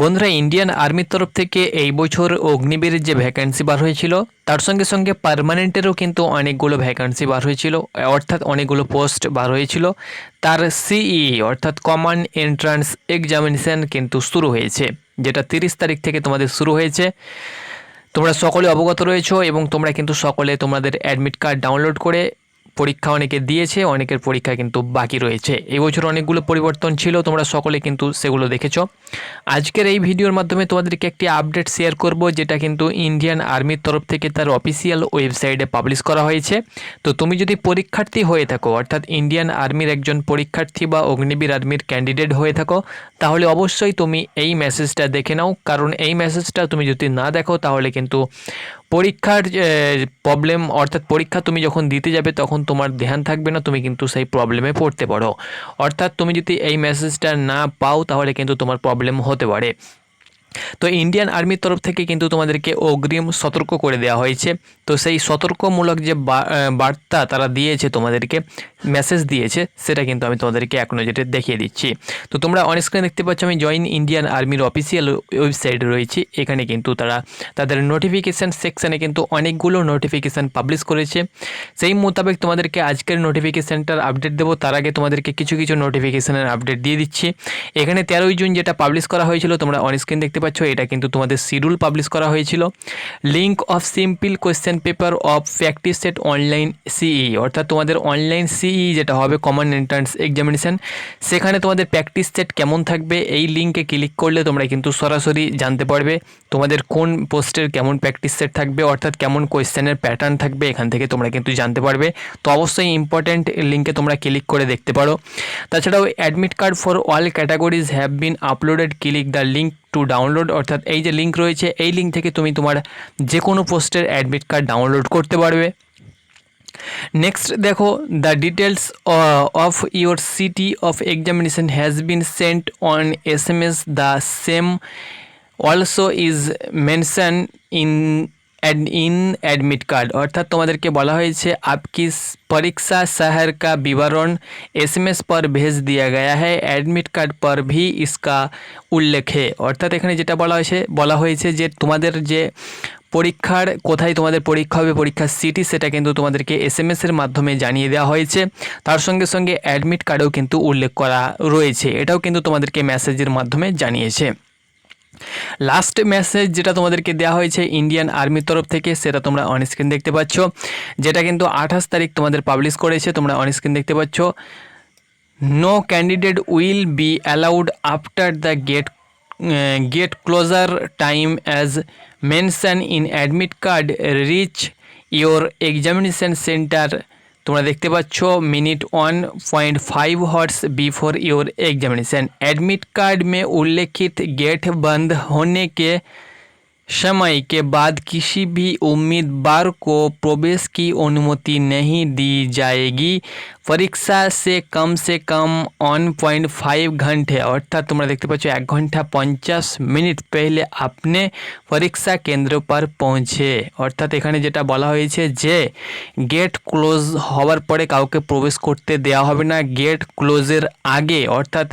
বন্ধুরা ইন্ডিয়ান আর্মির তরফ থেকে এই বছর অগ্নিবীরের যে ভ্যাকান্সি বার হয়েছিল, তার সঙ্গে সঙ্গে পার্মানেন্টেরও কিন্তু অনেকগুলো ভ্যাকান্সি বার হয়েছিল, অর্থাৎ অনেকগুলো পোস্ট বার হয়েছিল। তার সিই অর্থাৎ কমন এন্ট্রান্স এক্সামিনেশান কিন্তু শুরু হয়েছে, যেটা তিরিশ তারিখ থেকে তোমাদের শুরু হয়েছে। তোমরা সকলে অবগত রয়েছো এবং তোমরা কিন্তু সকলে তোমাদের অ্যাডমিট কার্ড ডাউনলোড করে পরীক্ষা অনেকে দিয়েছে, অনেকের পরীক্ষা কিন্তু বাকি রয়েছে। এই বছর অনেকগুলো পরিবর্তন ছিল, তোমরা সকলে কিন্তু সেগুলো দেখেছ। আজকের এই ভিডিওর মাধ্যমে তোমাদেরকে একটি আপডেট শেয়ার করব, যেটা কিন্তু ইন্ডিয়ান আর্মির তরফ থেকে তার অফিসিয়াল ওয়েবসাইটে পাবলিশ করা হয়েছে। তো তুমি যদি পরীক্ষার্থী হয়ে থাকো, অর্থাৎ ইন্ডিয়ান আর্মির একজন পরীক্ষার্থী বা অগ্নিবীর আর্মির ক্যান্ডিডেট হয়ে থাকো, তাহলে অবশ্যই তুমি এই মেসেজটা দেখে নাও। কারণ এই মেসেজটা তুমি যদি না দেখো, তাহলে কিন্তু পরীক্ষার প্রবলেম অর্থাৎ পরীক্ষা তুমি যখন দিতে যাবে তখন তোমার ধ্যান থাকবে না, তুমি কিন্তু সেই প্রবলেমে পড়তে পারো। অর্থাৎ তুমি যদি এই মেসেজটা না পাও তাহলে কিন্তু তোমার প্রবলেম হতে পারে। তো ইন্ডিয়ান আর্মির তরফ থেকে কিন্তু তোমাদেরকে অগ্রিম সতর্ক করে দেওয়া হয়েছে। তো সেই সতর্কমূলক যে বার্তা তারা দিয়েছে তোমাদেরকে মেসেজ দিয়েছে, সেটা কিন্তু আমি তোমাদেরকে এক নজরে দেখিয়ে দিচ্ছি। তো তোমরা অন স্ক্রিনে দেখতে পাচ্ছ আমি জয়েন ইন্ডিয়ান আর্মির অফিসিয়াল ওয়েবসাইটে রয়েছি। এখানে কিন্তু তারা তাদের নোটিফিকেশান সেকশানে কিন্তু অনেকগুলো নোটিফিকেশান পাবলিশ করেছে। সেই মোতাবেক তোমাদেরকে আজকের নোটিফিকেশানটার আপডেট দেবো। তার আগে তোমাদেরকে কিছু কিছু নোটিফিকেশানের আপডেট দিয়ে দিচ্ছি। এখানে তেরোই জুন যেটা পাবলিশ করা হয়েছিল, তোমরা অন স্ক্রিন দেখতে পাচ্ছ, এটা কিন্তু তোমাদের শিডিউল পাবলিশ করা হয়েছিল। Link of sample question paper of practice set online সিই, অর্থাৎ তোমাদের অনলাইন সিই যেটা হবে, কমন এন্ট্রান্স এক্সামিনেশান, সেখানে তোমাদের প্র্যাকটিস সেট কেমন থাকবে, এই লিঙ্কে ক্লিক করলে তোমরা কিন্তু সরাসরি জানতে পারবে তোমাদের কোন পোস্টের কেমন প্র্যাকটিস সেট থাকবে, অর্থাৎ কেমন কোয়েশ্চেনের প্যাটার্ন থাকবে, এখান থেকে তোমরা কিন্তু জানতে পারবে। তো অবশ্যই ইম্পর্ট্যান্ট লিঙ্কে তোমরা ক্লিক করে দেখতে পারো। তাছাড়াও admit card for all categories have been uploaded click the link to download অর্থাৎ এই যে লিঙ্ক রয়েছে, এই লিঙ্ক থেকে তুমি তোমার যে কোনো পোস্টের অ্যাডমিট কার্ড ডাউনলোড করতে পারবে। নেক্সট দেখো the details of your city of examination has been sent on S M S the same also is mention in ad in admit card অর্থাৎ তোমাদেরকে বলা হয়েছে আপকি পরীক্ষা শহর কা বিবরণ এস এম এস পর ভেজ দিয়া গয়া হ্যাঁ অ্যাডমিট কার্ড পর ভি ইসকা উল্লেখে অর্থাৎ এখানে যেটা বলা হয়েছে বলা হয়েছে যে তোমাদের যে পরীক্ষার, কোথায় তোমাদের পরীক্ষা হবে, পরীক্ষার সিটি, সেটা কিন্তু তোমাদেরকে এস এম এসের মাধ্যমে জানিয়ে দেওয়া হয়েছে। তার সঙ্গে সঙ্গে অ্যাডমিট কার্ডেও কিন্তু উল্লেখ করা রয়েছে। এটাও কিন্তু তোমাদেরকে মেসেজের মাধ্যমে জানিয়েছে। লাস্ট মেসেজ যেটা তোমাদেরকে দেওয়া হয়েছে ইন্ডিয়ান আর্মির তরফ থেকে, সেটা তোমরা অনস্ক্রিন দেখতে পাচ্ছ। যেটা কিন্তু আঠাশ তারিখ তোমাদের পাবলিশ করেছে, তোমরা অনস্ক্রিন দেখতে পাচ্ছ। No candidate will be allowed after the gate gate closure time as mention in admit card reach your examination centre তোমরা দেখতে পাচ্ছ minute one point five hours before your examination admit card में उल्लेखित gate बंद होने के समय के बाद किसी भी उम्मीदवार को प्रवेश की अनुमति नहीं दी जाएगी পরীক্ষা সে কম সে কম ওয়ান পয়েন্ট ফাইভ ঘন্টে, অর্থাৎ তোমরা দেখতে পাচ্ছ এক ঘণ্টা পঞ্চাশ মিনিট পেলে আপনি পরীক্ষা কেন্দ্র পর পৌঁছে। অর্থাৎ এখানে যেটা বলা হয়েছে যে গেট ক্লোজ হওয়ার পরে কাউকে প্রবেশ করতে দেওয়া হবে না। গেট ক্লোজের আগে, অর্থাৎ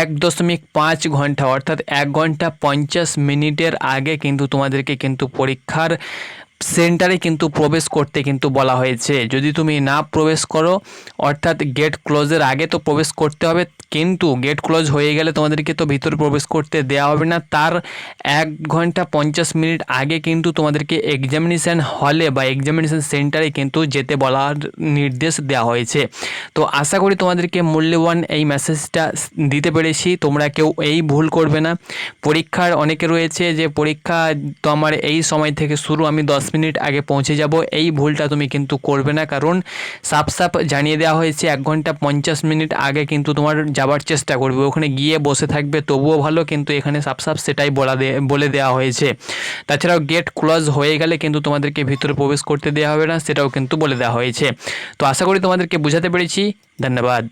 এক দশমিক পাঁচ ঘণ্টা, অর্থাৎ এক ঘণ্টা পঞ্চাশ মিনিটের আগে কিন্তু তোমাদেরকে কিন্তু পরীক্ষার সেন্টারে কিন্তু প্রবেশ করতে কিন্তু বলা হয়েছে। যদি তুমি না প্রবেশ করো, অর্থাৎ গেট ক্লোজের আগে তো প্রবেশ করতে হবে, কিন্তু গেট ক্লোজ হয়ে গেলে তোমাদেরকে তো ভিতরে প্রবেশ করতে দেওয়া হবে না। তার এক ঘণ্টা পঞ্চাশ মিনিট আগে কিন্তু তোমাদেরকে এক্সামিনেশান হলে বা এক্সামিনেশান সেন্টারে কিন্তু যেতে বলার নির্দেশ দেওয়া হয়েছে। তো আশা করি তোমাদেরকে মূল্যবান এই মেসেজটা দিতে পেরেছি। তোমরা কেউ এই ভুল করবে না। পরীক্ষার অনেকে রয়েছে যে পরীক্ষা তো আমার এই সময় থেকে শুরু, আমি দশ মিনিট আগে পৌঁছে যাব। এই ভুলটা তুমি কিন্তু করবে না, কারণ সাপ সাপ জানিয়ে দেওয়া হয়েছে, এক ঘণ্টা পঞ্চাশ মিনিট আগে কিন্তু তোমার যাবার চেষ্টা করবে। ওখানে গিয়ে বসে থাকবে, তবুও ভালো, কিন্তু এখানে সাপ সাপ সেটাই বলা দে বলে দেওয়া হয়েছে। তাছাড়াও গেট ক্লোজ হয়ে গেলে কিন্তু তোমাদেরকে ভিতরে প্রবেশ করতে দেওয়া হবে না, সেটাও কিন্তু বলে দেওয়া হয়েছে। তো আশা করি তোমাদেরকে বোঝাতে পেরেছি। ধন্যবাদ।